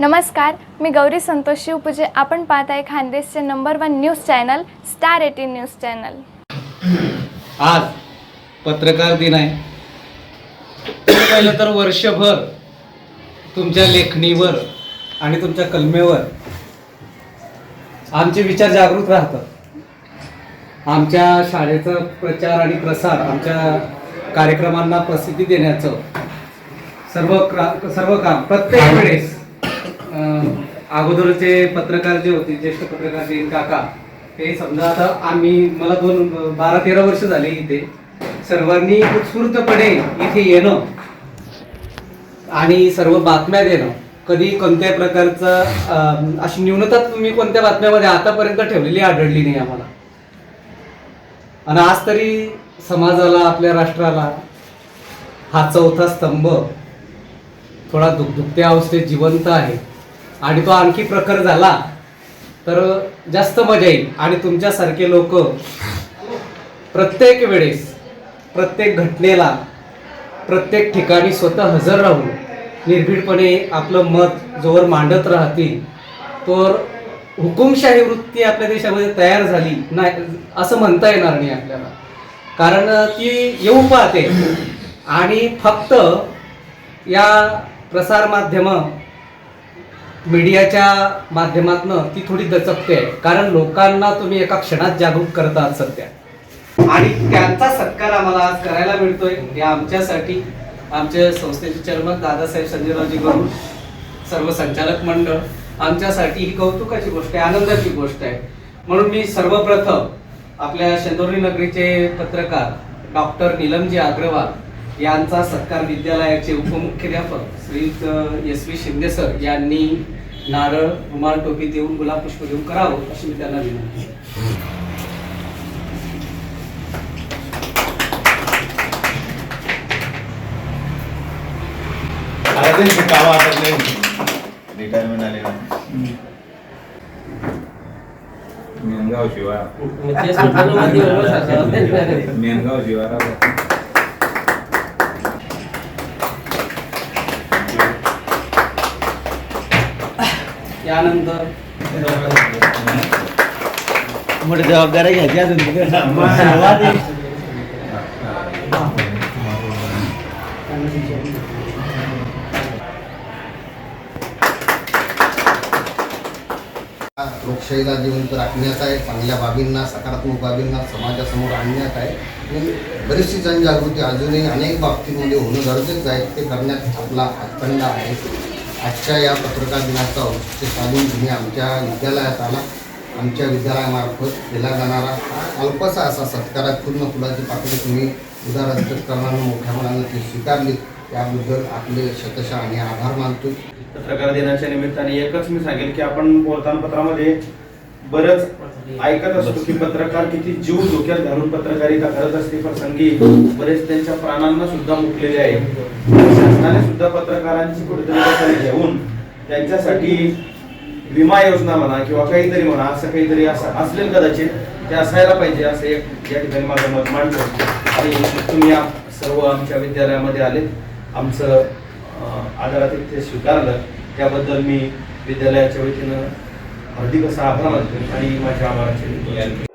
नमस्कार मी गौरी संतोष शिवपूजे. आपण पाहत आहे खानदेशचे number one news channel star eighteen news channel आज पत्रकार दिन आहे. पहिलं तर वर्षभर तुमच्या लेखणीवर आणि तुमच्या कलमेवर आमचे विचार जागृत राहतात. आमच्या शाळेचा प्रचार आणि प्रसार आमच्या कार्यक्रमांना प्रसिद्धी देण्याचं सर्व क्रा सर्व काम प्रत्येक वेळेस अगोदरचे पत्रकार जे होते ज्येष्ठ पत्रकार जे काका ते समजा आता आम्ही मला दोन बारा तेरा वर्ष झाले इथे. सर्वांनी उत्स्फूर्तपणे इथे येणं आणि सर्व बातम्या देणं. कधी कोणत्याही प्रकारचं अशी न्यूनता तुम्ही कोणत्या बातम्यामध्ये आतापर्यंत ठेवलेली आढळली नाही आम्हाला. आणि आज तरी समाजाला आपल्या राष्ट्राला हा चौथा स्तंभ थोडा दुखदुखत्या अवस्थेत जिवंत आहे. आणि तो आणखी प्रखर झाला तर जास्त मजा येईल. आणि तुमच्यासारखे लोक प्रत्येक वेळेस प्रत्येक घटनेला प्रत्येक ठिकाणी स्वतः हजर राहून निर्भीडपणे आपलं मत जोवर मांडत राहतील तर हुकुमशाही वृत्ती आपल्या देशामध्ये तयार झाली नाही असं म्हणता येणार नाही आपल्याला. कारण ती येऊ पाहते. आणि फक्त या प्रसारमाध्यमं मीडियाच्या माध्यमातनं ती थोडी दचकते आहे. कारण लोकांना तुम्ही एका क्षणात जागरूक करत आहात सध्या. आणि त्यांचा सत्कार आम्हाला आज करायला मिळतोय. हे आमच्यासाठी आमच्या संस्थेचे चेअरमन दादासाहेब संजयरावजी गरुड सर्व संचालक मंडळ आमच्यासाठी ही कौतुकाची गोष्ट आहे आनंदाची गोष्ट आहे. म्हणून मी सर्वप्रथम आपल्या शेंदोरी नगरीचे पत्रकार डॉक्टर निलमजी अग्रवाल यांचा सत्कार विद्यालयाचे उपमुख्याध्यापक Shri S V Shinde sir यांनी नारळ रुमाल टोपी देऊन गुलाब पुष्प देऊन करावं अशी मी त्यांना विनंती मेनगाव शिवार मेनगाव शिवारा यानंतर मोठ्या जबाबदाऱ्या घ्यायच्या अजून लोकशाहीला जिवंत राखण्याचा आहे चांगल्या बाबींना सकारात्मक बाबींना समाजासमोर आणण्यात आहे. आणि बरीचशी जनजागृती अजूनही अनेक बाबतीमध्ये होणं गरजेचं आहे. ते करण्यात आपला हातखंडा आहे. आजच्या या पत्रकार दिनाचं औचित्य साधून तुम्ही आमच्या विद्यालयात आला. आमच्या विद्यालयामार्फत केला जाणारा हा अल्पसा असा सत्कारात पूर्ण फुलाची पाकळी तुम्ही उदार अंतकरणानं मोठ्या मनानं ती स्वीकारली. त्याबद्दल आपले शतशः आणि आभार मानतो पत्रकार दिनाच्या निमित्ताने एकच मी सांगेल की आपण वर्तमानपत्रामध्ये बरंच ऐकत असतो की पत्रकार किती जीव धोक्यात घालून पत्रकारिता करत असते. प्रसंगी बरेच त्यांच्या प्राणांना सुद्धा मुकलेले आहे शासनाने सुद्धा पत्रकारांची कुठेतरी घेऊन त्यांच्यासाठी विमा योजना म्हणा किंवा काहीतरी म्हणा असं काहीतरी असं असेल कदाचित ते असायला पाहिजे असं एक या ठिकाणी माझं मत मांडतो. आणि तुम्ही या सर्व आमच्या विद्यालयामध्ये आलेत. आमचं अं, आदरातिथ्य स्वीकारलं. त्याबद्दल मी विद्यालयाच्या वतीनं हार्दिक असा आभार मानतो आणि माझ्या आभाराचे